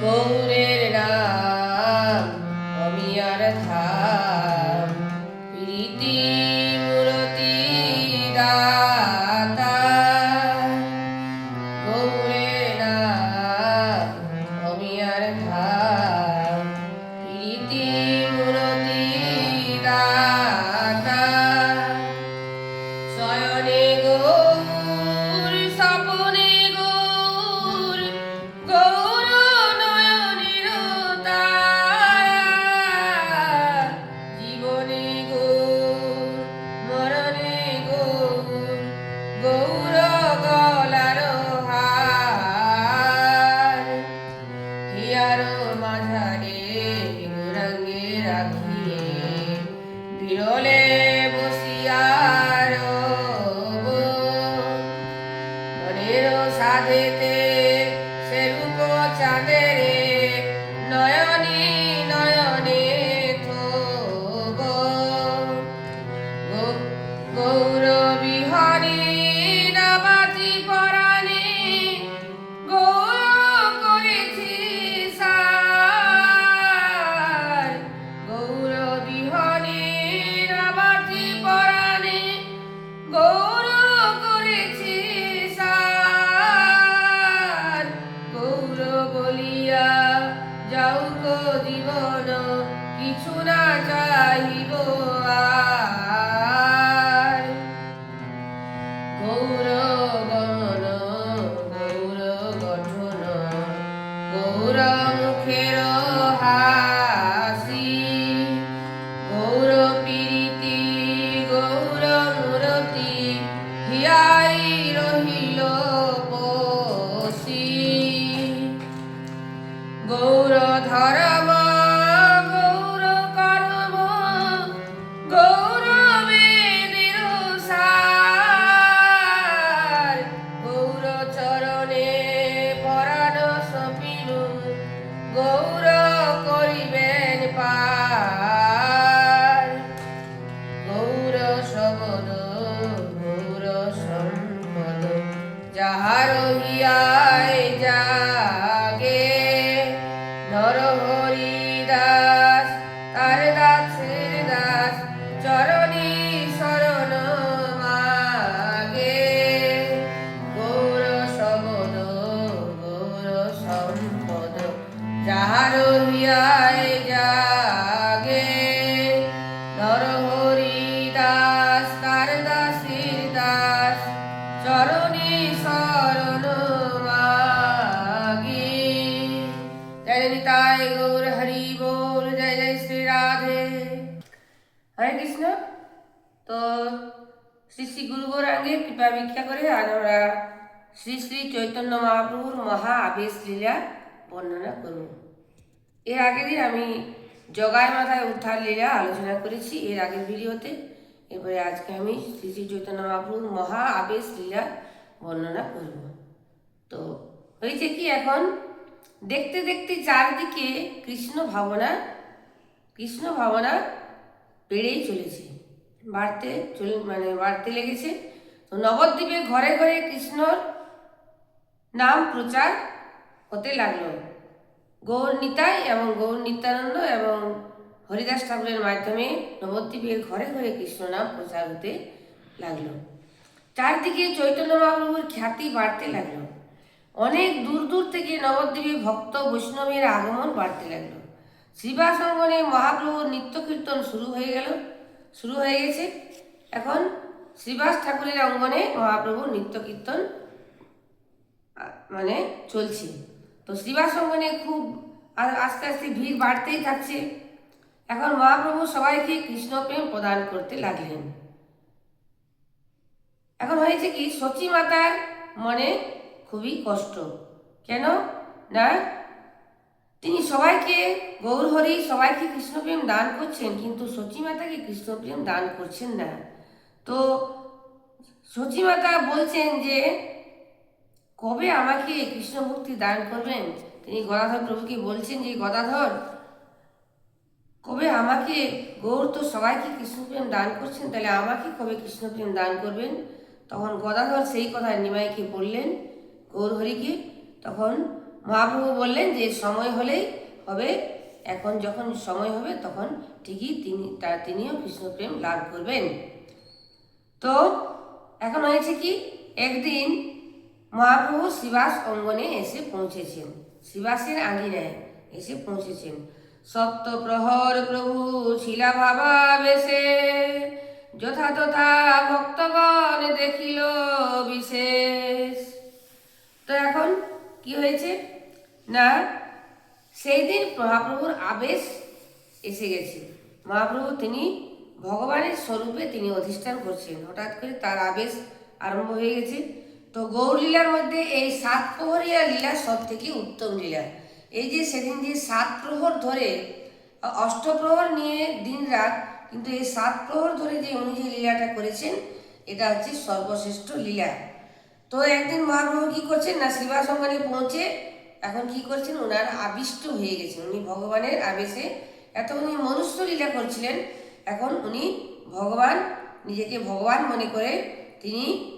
Go কৃপা ভিক্ষা করে আজ আমরা শ্রী শ্রী চৈতন্য মহাপ্রভুর মহা আবেশ লীলা বর্ণনা করব। এর আগের দিন আমি জগায় মাথায় উদ্ধার লীলা আলোচনা করেছি এর আগের ভিডিওতে। এবারে আজকে আমি শ্রী শ্রী চৈতন্য মহাপ্রভুর মহা আবেশ লীলা বর্ণনা করব। তো হয়েছে কি এখন? দেখতে দেখতে চারদিকে কৃষ্ণ ভাবনা কৃষ্ণ ভাবনা বেড়েই চলেছে। বাড়তে চলে মানে বাড়তে লেগেছে। নবদ্বীপে ঘরে ঘরে কৃষ্ণর নাম প্রচার হতে লাগল। গৌর নিতাই এবং গৌর নিত্যানন্দ এবং হরিদাস ঠাকুরের মাধ্যমে নবদ্বীপে ঘরে ঘরে কৃষ্ণ নাম প্রচার হতে লাগল। চারদিকে চৈতন্য মহাপ্রভুর খ্যাতি বাড়তে লাগল। অনেক দূর দূর থেকে নবদ্বীপে ভক্ত বৈষ্ণবের আগমন বাড়তে লাগল। শ্রীবাস মহাপ্রভুর নিত্য কীর্তন শুরু হয়ে গেল, শুরু হয়ে গেছে। এখন শ্রীবাস ঠাকুরের অঙ্গনে মহাপ্রভুর নিত্য কীর্তন মানে চলছে। তো শ্রীবাস অঙ্গনে খুব আস্তে আস্তে ভিড় বাড়তেই থাকছে। এখন মহাপ্রভু সবাইকে কৃষ্ণপ্রেম প্রদান করতে লাগলেন। এখন হয়েছে কি সচী মাতার মনে খুবই কষ্ট। কেন? না, তিনি সবাইকে, গৌরহরি সবাইকে কৃষ্ণপ্রেম দান করছেন, কিন্তু সচী মাতাকে কৃষ্ণপ্রেম দান করছেন না। তো সচী মাতা বলছেন যে, কবে আমাকে কৃষ্ণ ভক্তি দান করবেন? তিনি গদাধর প্রভুকে বলছেন যে, গদাধর, কবে আমাকে গৌর তো সবাইকে কৃষ্ণপ্রেম দান করছেন, তাহলে আমাকে কবে কৃষ্ণপ্রেম দান করবেন? তখন গদাধর সেই কথা নিমাইকে বললেন গৌরহরিকে তখন মহাপ্রভু বললেন যে, সময় হলেই হবে, এখন যখন সময় হবে, তখন ঠিকই তিনি, তা তিনিও কৃষ্ণপ্রেম লাভ করবেন। তো এখন হয়েছে কি? একদিন মহাপ্রভু শিবাস অঙ্গনে এসে পৌঁছেছেন। শিবাসের আঙিনায় এসে পৌঁছেছেন। সপ্ত প্রহর প্রভু ছিলা ভাবা বেশে যথা তথা ভক্তগণ দেখিল বিশেষ। তো এখন কি হয়েছে? না, সেই দিন মহাপ্রভুর আবেশ এসে গেছে। মহাপ্রভু তিনি ভগবানের স্বরূপে তিনি অধিষ্ঠান করছেন হঠাৎ করে তার আবেশ আরম্ভ হয়ে গেছে। তো গৌরলীলার মধ্যে এই সাত প্রহরিয়া লীলা সব থেকে উত্তম লীলা। এই যে সেদিন যে সাত প্রহর ধরে অষ্টপ্রহর নিয়ে দিন রাত, কিন্তু এই সাত প্রহর ধরে যে উনি যে লীলাটা করেছেন, এটা হচ্ছে সর্বশ্রেষ্ঠ লীলা। তো একদিন মহাপ্রভু কী করছেন না শিবাসঙ্গনে পৌঁছে এখন কি করছেন, ওনার আবিষ্ট হয়ে গেছেন। উনি ভগবানের আবেশে এত উনি মনুষ্য লীলা করছিলেন এখন উনি ভগবান, নিজেকে ভগবান মনে করে তিনি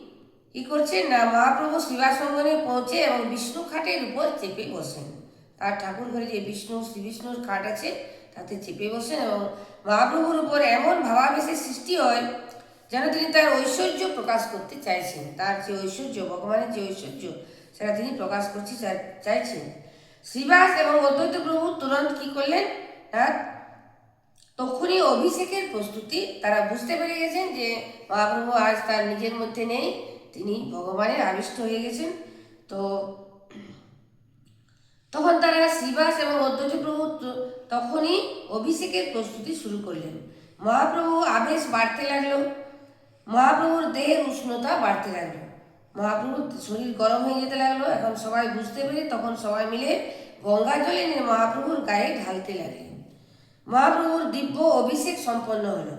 কি করছেন না, মহাপ্রভু শিবাসঙ্গনে পৌঁছে এবং বিষ্ণু খাটের উপর চেপে বসেন। তার ঠাকুর ঘরে যে বিষ্ণু, শ্রীবিষ্ণুর খাট আছে, তাতে চেপে বসেন এবং মহাপ্রভুর উপর এমন ভাবাবেশের সৃষ্টি হয় যেন তিনি তার ঐশ্বর্য প্রকাশ করতে চাইছেন। তার যে ঐশ্বর্য, ভগবানের যে ঐশ্বর্য, সেটা তিনি প্রকাশ চাই- চাইছেন। শ্রীবাস এবং অদ্বৈত প্রভু তুরন্ত কি করলেন? না তখনই অভিষেকের প্রস্তুতি। তারা বুঝতে পেরে গেছেন যে মহাপ্রভু আজ তার নিজের মধ্যে নেই। তিনি ভগবানের আবিষ্ট হয়ে গেছেন। তো তখন তারা শ্রীবাস এবং অদ্বৈত প্রভু তখনই অভিষেকের প্রস্তুতি শুরু করলেন। মহাপ্রভু আবেশ বাড়তে লাগল। মহাপ্রভুর দেহের উষ্ণতা বাড়তে লাগল। মহাপ্রভুর শরীর গরম হয়ে যেতে লাগল। এখন সবাই বুঝতে পেরে তখন সবাই মিলে গঙ্গা জলে নিয়ে মহাপ্রভুর গায়ে ঢালতে লাগলেন। মহাপ্রভুর দিব্য অভিষেক সম্পন্ন হলো।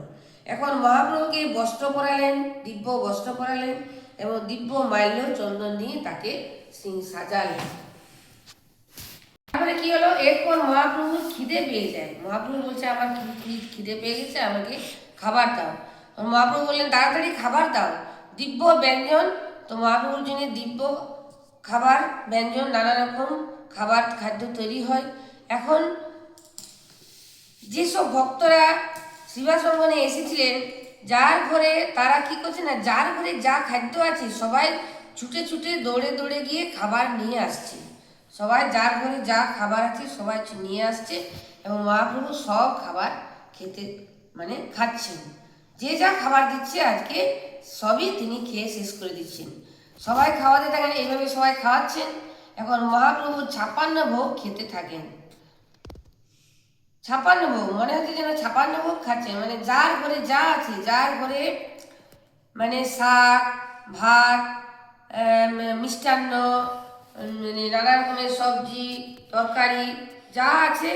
এখন মহাপ্রভুকে বস্ত্র পরালেন, দিব্য বস্ত্র পরালেন এবং দিব্য মাল্য চন্দন দিয়ে তাকে সিং সাজালেন। তারপরে কি হলো? এরপর মহাপ্রভুর খিদে পেয়ে যায়। মহাপ্রভু বলছে, আমার খিদে পেয়ে গেছে? আমাকে খাবার দাও। মহাপ্রভু বললেন, তাড়াতাড়ি খাবার দাও। দিব্য ব্যঞ্জন, তো মহাপ্রভুর জন্য দিব্য খাবার, ব্যঞ্জন নানা রকম খাবার, খাদ্য তৈরি হয়। এখন যেসব ভক্তরা শিবাসঙ্গনে এসেছিলেন, যার ঘরে তারা কি করছে না, যার ঘরে যা খাদ্য আছে সবাই ছুটে ছুটে দৌড়ে দৌড়ে গিয়ে খাবার নিয়ে আসছে। সবাই যার ঘরে যা খাবার আছে সবাই নিয়ে আসছে এবং মহাপ্রভু সব খাবার খেতে মানে খাচ্ছেন। যে যা খাবার দিচ্ছে আজকে সবই তিনি খেয়ে শেষ করে দিচ্ছেন। সবাই খাওয়াতে থাকেন, এইভাবে সবাই খাওয়াচ্ছেন। এখন মহাপ্রভু ছাপ্পান্ন ভোগ খেতে থাকেন। ছাপান্ন ভোগ মনে হচ্ছে যেন ছাপান্ন ভোগ খাচ্ছে। মানে যার ঘরে যা আছে, যার ঘরে মানে শাক, ভাত মিষ্টান্ন মানে নানা রকমের সবজি, তরকারি, যা আছে,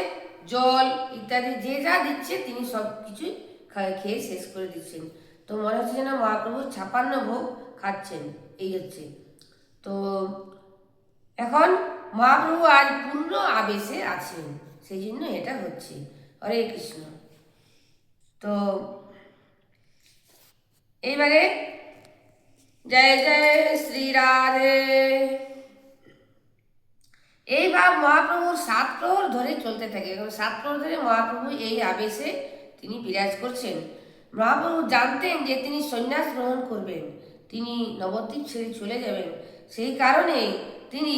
জল ইত্যাদি, যে যা দিচ্ছে তিনি সব কিছুই খেয়ে শেষ করে দিচ্ছেন। তো মনে হচ্ছে যেন মহাপ্রভু ছাপান্ন ভোগ খাচ্ছেন। এই হচ্ছে। তো এখন মহাপ্রভু আজ পূর্ণ আবেশে আছেন। সেই জন্য এটা হচ্ছে। হরে কৃষ্ণ। তো এইবারে জয় জয় শ্রী রাধে। এই ভাব মহাপ্রভুর সাত প্রহর ধরে চলতে থাকে। এবং সাত প্রহর ধরে মহাপ্রভু এই আবেশে তিনি বিরাজ করছেন। মহাপ্রভু জানতেন যে তিনি সন্ন্যাস গ্রহণ করবেন। তিনি নবদ্বীপ ছেড়ে চলে যাবেন। সেই কারণে তিনি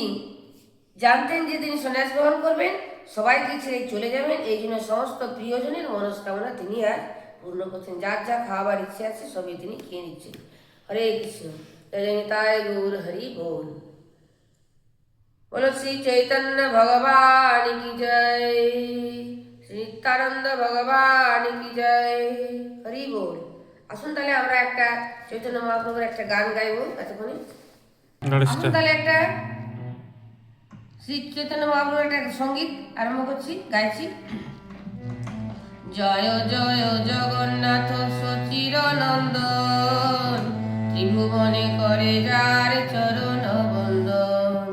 জানতেন যে তিনি সন্ন্যাস গ্রহণ করবেন। সবাই কি ছেড়ে চলে যাবেন এই জন্য সমস্ত প্রিয়জনের মনস্কামনা তিনি আর পূর্ণ করছেন। যার যা খাওয়াবার ইচ্ছে আছে সবই তিনি খেয়ে নিচ্ছেন। হরে কৃষ্ণ। তাই গুর হরি বল। বলো শ্রী চৈতন্য ভগবান কি জয়? শ্রী নিত্যানন্দ ভগবান কি জয়? হরি বোল। আসুন তাহলে আমরা একটা চৈতন্য মহাপ্রভুর একটা গান গাইব এতক্ষণে। আসুন তাহলে একটা শ্রী চৈতন্য মহাপ্রভুর একটা সংগীত আরম্ভ করছি, গাইছি। জয় জয়, জগন্নাথ সচির নন্দন ত্রিভুবনে করে যার চরণ বন্দন।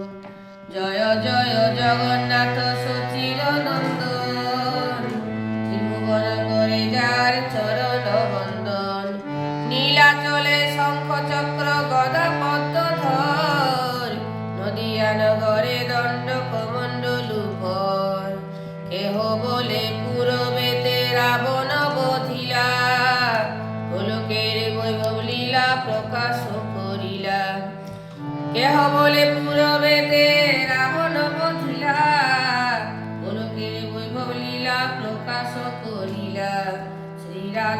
জয় জয়, জগন্নাথ সচির নন্দন ত্রিভুবন করে যার চরণ বন্দন। নীলাচলে শঙ্খ চক্র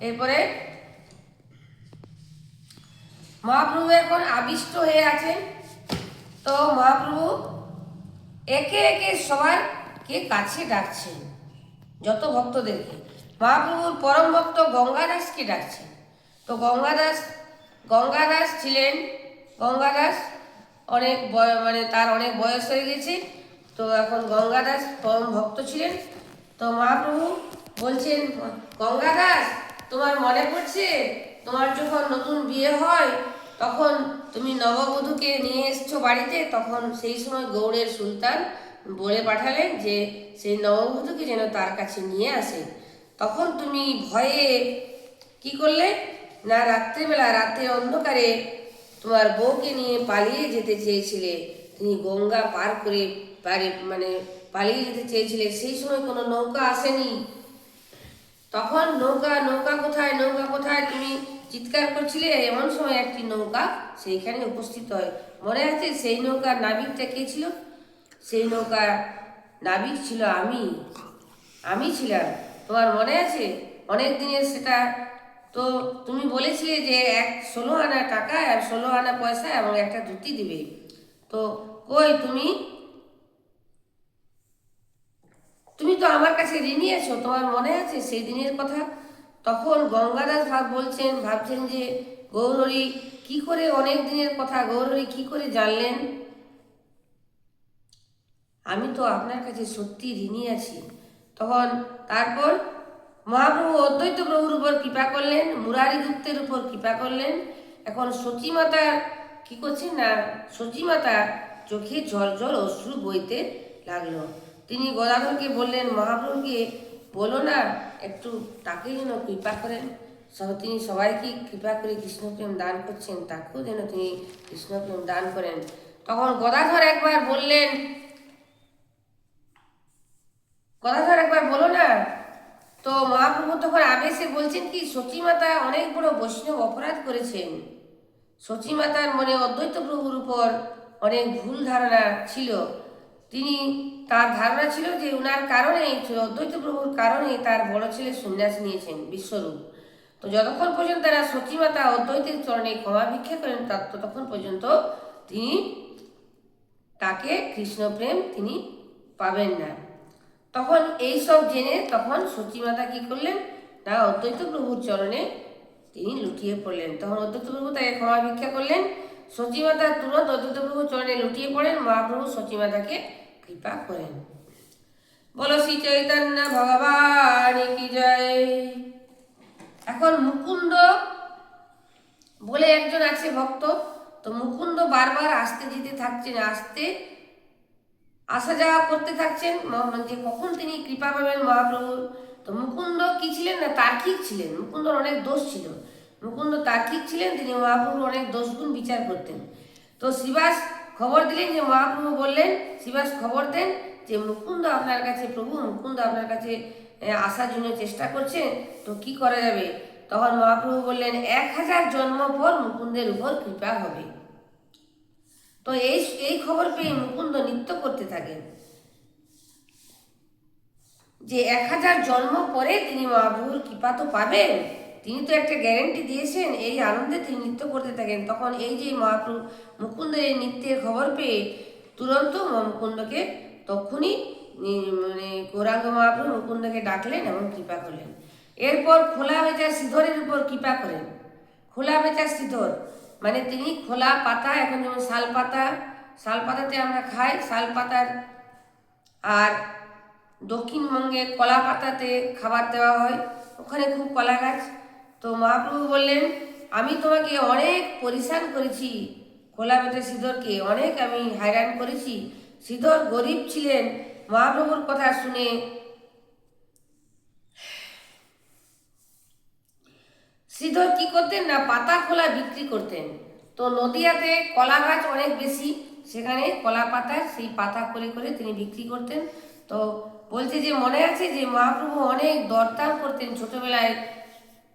এরপরে মহাপ্রভু এখন আবিষ্ট হয়ে আছেন। তো মহাপ্রভু একে একে সবার কে কাছে ডাকছেন? যত ভক্তদেরকে। মহাপ্রভুর পরম ভক্ত গঙ্গাদাসকে ডাকছেন? তো গঙ্গাদাস গঙ্গাদাস ছিলেন, গঙ্গাদাস অনেক মানে তার অনেক বয়স হয়ে গেছে। তো এখন গঙ্গাদাস পরম ভক্ত ছিলেন। তো মহাপ্রভু বলছেন, গঙ্গাদাস তোমার মনে পড়ছে? তোমার যখন নতুন বিয়ে হয়, তখন তুমি নববধূকে নিয়ে এসছো বাড়িতে, তখন সেই সময় গৌড়ের সুলতান বলে পাঠালেন যে সেই নববধূকে যেন তার কাছে নিয়ে আসে। তখন তুমি ভয়ে কি করলে? না, রাত্রেবেলা রাতে অন্ধকারে তোমার বউকে নিয়ে পালিয়ে যেতে চেয়েছিলে। তুমি গঙ্গা পার করে পারে মানে পালিয়ে যেতে চেয়েছিলে। সেই সময় কোনো নৌকা আসেনি। তখন নৌকা নৌকা কোথায় নৌকা কোথায় তুমি চিৎকার করছিলে? এমন সময় একটি নৌকা সেইখানে উপস্থিত হয়। মনে আছে সেই নৌকার নাবিকটা কে ছিল? সেই নৌকার নাবিক ছিল আমি। আমি ছিলাম। তোমার মনে আছে? অনেক দিনের সেটা। তো তুমি বলেছিলে যে এক ষোলো আনা টাকা আর ষোলো আনা পয়সা এবং একটা ধুতি দিবে। তো কই তুমি? তুমি তো আমার কাছে ঋণী তোমার মনে আছে সেই দিনের কথা? তখন গঙ্গাদাস ভাব বলছেন, ভাবছেন যে গৌরহরি কি করে অনেক দিনের কথা, গৌরহরি কি করে জানলেন? আমি তো আপনার কাছে সত্যি ঋণী আছি। তখন তারপর মহাপ্রভু অদ্বৈত প্রভুর উপর কৃপা করলেন, মুরারি গুপ্তের উপর কৃপা করলেন। এখন সচী মাতা কি করছেন না সচী মাতা চোখে জল জল অশ্রু বইতে লাগল। তিনি গদাধরকে বললেন, মহাপ্রভুকে বলো না, একটু তাকে যেন কৃপা করেন। তিনি সবাইকে কৃপা করে কৃষ্ণপ্রেম দান করছেন, তাকেও যেন তিনি কৃষ্ণপ্রেম দান করেন। তখন গদাধর একবার বললেন, গদাধর একবার বলো না, তো মহাপ্রভু তখন আবেশে বলছেন কি সচিমাতা অনেক বড় বৈষ্ণব অপরাধ করেছেন। সচিমাতার মনে অদ্বৈত প্রভুর উপর অনেক ভুল ধারণা ছিল। তিনি তার ধারণা ছিল যে উনার কারণে অদ্বৈত প্রভুর কারণে তার বড় ছেলে সন্ন্যাস নিয়েছেন বিশ্বরূপ। তো যতক্ষণ পর্যন্ত তারা সচিমাতা অদ্বৈতের চরণে ক্ষমা ভিক্ষা করেন, তা- ততক্ষণ পর্যন্ত তিনি তাকে কৃষ্ণপ্রেম তিনি পাবেন না। তখন এই সব জেনে তখন সচিমাতা কি করলেন? না অদ্বৈত প্রভুর চরণে তিনি লুটিয়ে পড়লেন। তখন অদ্বৈত প্রভু তাকে ক্ষমা ভিক্ষা করলেন। সচিমাতা তুরন্ত অদ্বৈত প্রভুর চরণে লুটিয়ে পড়েন। মহাপ্রভু সচিমাতাকে কৃপা করেন। বলো শ্রী চৈতন্য ভগবান কি জয়? এখন মুকুন্দ বলে একজন আছে ভক্ত, তো মুকুন্দ বারবার আসতে যেতে থাকছেন, আসতে আসা যাওয়া করতে থাকছেন মানে যে কখন তিনি কৃপা পাবেন মহাপ্রভুর তো মুকুন্দ কি ছিলেন না, তার্কিক ছিলেন, মুকুন্দর অনেক দোষ ছিল। মুকুন্দ তার্কিক ছিলেন, তিনি মহাপ্রভুর অনেক দোষগুণ বিচার করতেন। তো শ্রীবাস খবর দিলেন যে মহাপ্রভু বললেন, শিবাস খবর দেন যে মুকুন্দ আপনার কাছে, প্রভু মুকুন্দ আপনার কাছে আসার জন্য চেষ্টা করছে তো কি করা যাবে? তখন মহাপ্রভু বললেন, এক হাজার জন্ম পর মুকুন্দের উপর কৃপা হবে। তো এই এই খবর পেয়ে মুকুন্দ নৃত্য করতে থাকেন। যে এক হাজার জন্ম পরে তিনি মহাপ্রভুর কৃপা তো পাবেন তিনি তো একটা গ্যারেন্টি দিয়েছেন, এই আনন্দে তিনি নৃত্য করতে থাকেন। তখন এই যে মহাপ্রভু মুকুন্দের এই নৃত্যের খবর পেয়ে তুরন্ত মুকুন্দকে তখনই মানে গৌরাঙ্গ মহাপ্রভু মুকুন্দকে ডাকলেন এবং কৃপা করলেন। এরপর খোলা বেচা শ্রীধরের উপর কৃপা করেন। খোলা বেচা শ্রীধর মানে তিনি খোলা পাতা, এখন যেমন শাল পাতা, শাল পাতাতে আমরা খাই, শাল পাতার আর দক্ষিণবঙ্গে কলা পাতাতে খাবার দেওয়া হয়। ওখানে খুব কলা গাছ। তো মহাপ্রভু বললেন, আমি তোমাকে অনেক পরিশান করেছি। খোলা বেটে শ্রীধরকে অনেক আমি হয়রান করেছি। সিধর গরিব ছিলেন। মহাপ্রভুর কথা শুনে শ্রীধর কি করতেন না পাতা খোলা বিক্রি করতেন? তো নদিয়াতে কলা গাছ অনেক বেশি। সেখানে কলা পাতা, সেই পাতা করে করে তিনি বিক্রি করতেন। তো বলছে যে, মনে আছে যে, মহাপ্রভু অনেক দরদাম করতেন ছোটবেলায়।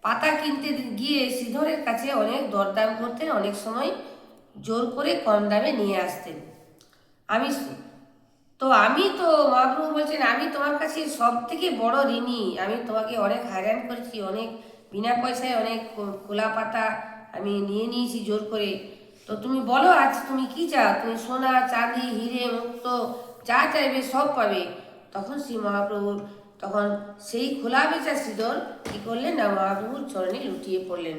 পাতা কিনতে গিয়ে শ্রীধরের কাছে অনেক দরদাম করতেন, অনেক সময় জোর করে কম দামে নিয়ে আসতেন। আমি তো আমি তো মহাপ্রভু বলছেন, আমি তোমার কাছে সব থেকে বড় ঋণী, আমি তোমাকে অনেক হয়রান করেছি, অনেক বিনা পয়সায় অনেক খোলা পাতা আমি নিয়ে নিয়েছি জোর করে। তো তুমি বলো, আজ তুমি কি চাও? তুমি সোনা, চাঁদি, হিরে, মুক্ত, যা চাইবে সব পাবে। তখন শ্রী মহাপ্রভুর তখন সেই খোলা বেচা শ্রীধর কি করলেন না মহাপ্রভুর চরণে লুটিয়ে পড়লেন।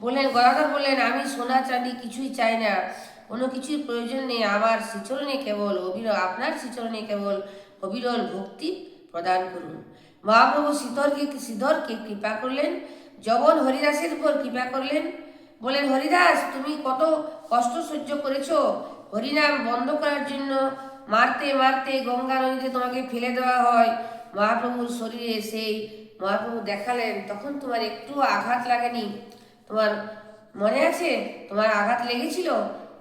বললেন, গদাধর বললেন, আমি সোনা চাঁদি কিছুই চাই না। কোনো কিছুর প্রয়োজন নেই। আমার শ্রীচরণে কেবল অবিরল, আপনার শ্রীচরণে কেবল অবিরল ভক্তি প্রদান করুন। মহাপ্রভু শ্রীধরকে শ্রীধরকে কৃপা করলেন। জগন হরিদাসের উপর কৃপা করলেন। বলেন হরিদাস, তুমি কত কষ্ট সহ্য করেছ। হরিনাম বন্ধ করার জন্য মারতে মারতে গঙ্গা নদীতে তোমাকে ফেলে দেওয়া হয়। মহাপ্রভুর শরীরে সেই মহাপ্রভু দেখালেন, তখন তোমার একটু আঘাত লাগেনি? তোমার মনে আছে? তোমার আঘাত লেগেছিল?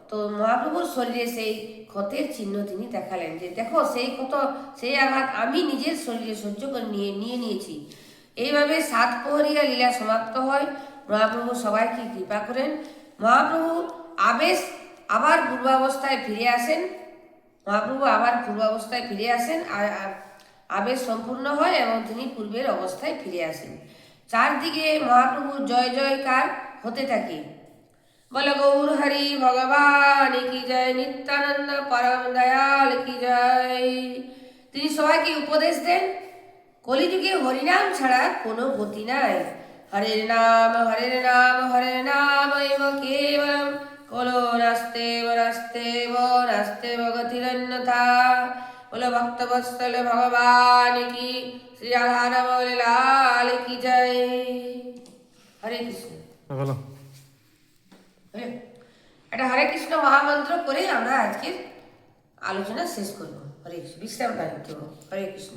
তো মহাপ্রভুর শরীরে সেই ক্ষতের চিহ্ন তিনি দেখালেন যে, দেখো, সেই ক্ষত, সেই আঘাত আমি নিজের শরীরে সহ্য করে নিয়ে নিয়ে নিয়েছি। এইভাবে সাত প্রহরীরা লীলা সমাপ্ত হয়। মহাপ্রভু সবাইকে কৃপা করেন। মহাপ্রভু আবেশ আবার পূর্বাবস্থায় ফিরে আসেন। মহাপ্রভু আবার পূর্বাবস্থায় ফিরে আসেন। আর আবেশ সম্পূর্ণ হয় এবং তিনি পূর্বের অবস্থায় ফিরে আসেন। চারদিকে মহাপ্রভুর জয় জয়কার হতে থাকে। বল গৌর হরি, ভগবান, কি জয় নিত্যানন্দ পরম দয়াল, কি জয়। তিনি সবাইকে উপদেশ দেন, কলিযুগে হরিনাম ছাড়া কোনো গতি নাই। হরের নাম হরের নাম হরের নাম এব কেবলম। কলো নাস্তেব নাস্তেব নাস্তেব গতিরন্যথা বলো ভক্তবৎসল ভগবান কি শ্রী রাধারমল লাল কি জয় হরে কৃষ্ণ বলো হ্যাঁ হরে কৃষ্ণ মহামন্ত্র করেই আমরা আজকের আলোচনা শেষ করব। হরে কৃষ্ণ বিশ্রাম হরে কৃষ্ণ।